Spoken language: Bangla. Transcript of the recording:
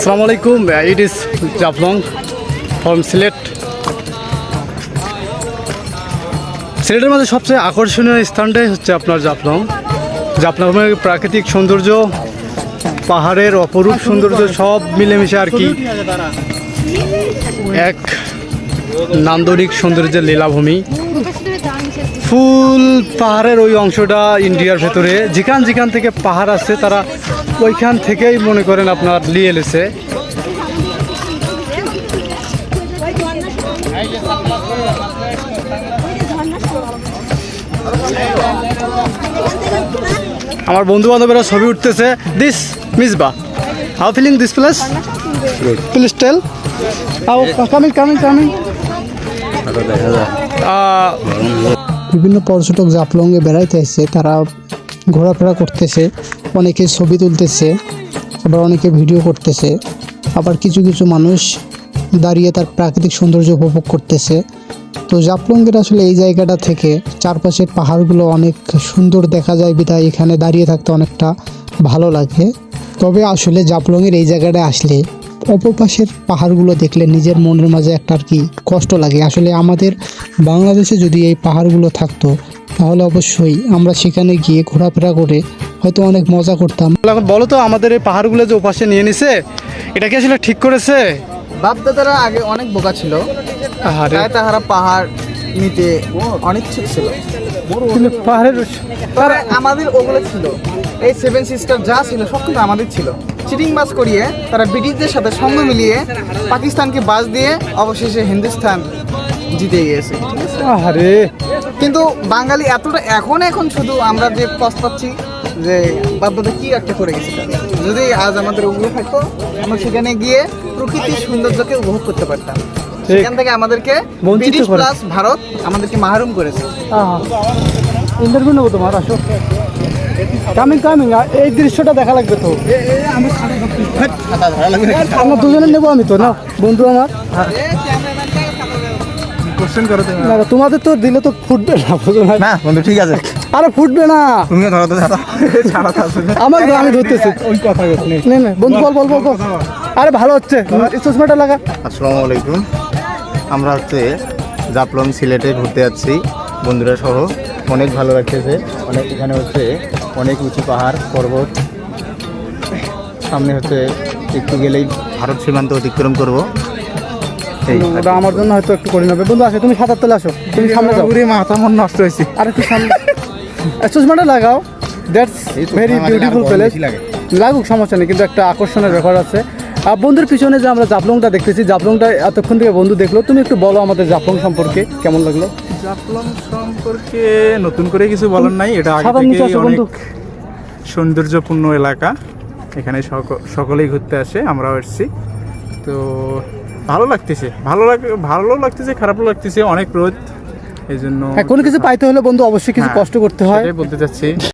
আসসালামু আলাইকুম it is Jaflong from Sylhet সিলেটের মধ্যে সবচেয়ে আকর্ষণীয় স্থানটাই হচ্ছে আপনার জাফলং জাফলংয়ের প্রাকৃতিক সৌন্দর্য, পাহাড়ের অপরূপ সৌন্দর্য, সব মিলেমিশে আর কি এক নান্দনিক সৌন্দর্যের লীলাভূমি। ফুল পাহাড়ের ওই অংশটা ইন্ডিয়ার ভেতরে। যেখান যেখান থেকে পাহাড় আছে তারা ওইখান থেকেই মনে করেন আপনার নিয়ে এলেছে। আমার বন্ধু বান্ধবেরা ছবি উঠতেছে। This Misba how feeling this place please tell how coming coming coming বিভিন্ন পর্যটক জাফলংয়ে বেড়াইতে আসছে তারা ঘোরাফেরা করতেছে, অনেকে ছবি তুলতেছে, আবার অনেকে ভিডিও করতেছে, আবার কিছু কিছু মানুষ দাঁড়িয়ে তার প্রাকৃতিক সৌন্দর্য উপভোগ করতেছে। তো জাফলংয়ের আসলে এই জায়গাটা থেকে চারপাশের পাহাড়গুলো অনেক সুন্দর দেখা যায়, বিধায় এখানে দাঁড়িয়ে থাকতে অনেকটা ভালো লাগে। তবে আসলে জাফলংয়ের এই জায়গাটা আসলে অপর পাশের পাহাড়গুলো দেখলে নিজের মনের মাঝে একটা আর কি কষ্ট লাগে। আসলে আমাদের বাংলাদেশে যদি এই পাহাড়গুলো থাকতো তাহলে অবশ্যই আমরা সেখানে গিয়ে ঘোরাফেরা করে হয়তো অনেক মজা করতাম। এখন বলো তো আমাদের এই পাহাড়গুলো যে ওপাশে নিয়ে নিছে এটা কি আসলে ঠিক করেছে? বাপদাদারা আগে অনেক বোকা ছিল। তাহারা পাহাড় নিতে অনিচ্ছুক ছিল। পাহাড়ের তারা আমাদের ওগুলো ছিল। এই সেভেন সিস্টার যা ছিল সব কিন্তু আমাদের ছিল। চিটিং বাস করিয়ে তারা ব্রিটিশদের সাথে সঙ্গ মিলিয়ে পাকিস্তানকে বাস দিয়ে অবশেষে হিন্দুস্তান জিতে গিয়েছে। আরে কিন্তু বাঙালি এতটা এখন এখন শুধু আমরা যে পস্তাচ্ছি যে বাপদাদা কি একটা করে গেছে যদি আজ আমাদের ওগুলো থাকতো আমরা সেখানে গিয়ে প্রকৃতির সৌন্দর্যকে উপভোগ করতে পারতাম। সেখান থেকে আমাদেরকে ব্রিটিশ প্লাস ভারত আমাদেরকে মাহরুম করেছে। ইন্টারভিউ নেব তোমার আসো। কামিং কামিং এই দৃশ্যটা দেখা লাগবে তো। আমরা দুজনে নেব আমি তো না? বন্ধু আমার। কোশ্চেন করো তুমি। না, তোমাদের তো দিলে তো ফুটবে না বুঝো না না বন্ধু ঠিক আছে। আরে ফুটবে না। তুমি ধরো তো ছাড়া ছাড়া তো আমার তো আমি ধরতেছি। ওই কথা নে নে বন্ধু বল বল বল। আরে ভালো হচ্ছে। চশমাটা লাগা। আসসালামু আলাইকুম। আমরা হচ্ছে জাফলং সিলেটে ঘুরতে যাচ্ছি। বন্ধুরা সহ অনেক ভালো লাগতেছে। অনেক এখানে হচ্ছে অনেক উঁচু পাহাড় পর্বত। সামনে হচ্ছে একটু গেলেই ভারত সীমান্ত অতিক্রম করব। ওটা আমার জন্য হয়তো একটু করে নেবে বন্ধু আসো তুমি সাঁতার তোলে আসো। তুমি সামনে যাও। পুরি মাথা মন নষ্ট হয়েছে। আর একটু সামনে। চশমাটা লাগাও। দ্যাটস ভেরি বিউটিফুল প্লেস লাগুক সমস্যা নেই কিন্তু একটা আকর্ষণের ব্যাপার আছে। আর বন্ধুর পিছনে যে আমরা জাফলংটা দেখতেছি জাফলংটা এতক্ষণ থেকে বন্ধু দেখল। তুমি একটু বলো আমাদের জাফলং সম্পর্কে কেমন লাগল? জাফলং সম্পর্কে নতুন করে কিছু বলার নাই। এটা আগে আসো অনেক সৌন্দর্যপূর্ণ এলাকা। এখানে সক- সকলেই ঘুরতে আসে আমরাও এসেছি। তো ভালো লাগতেছে। ভালো লাগ ভালো লাগতেছে খারাপও লাগতেছে অনেক রোদ। এই জন্য হ্যাঁ কোনো কিছু পাইতে হলে বন্ধু অবশ্যই কিছু হ্যাঁ, কষ্ট করতে হয়। বলতে চাচ্ছি।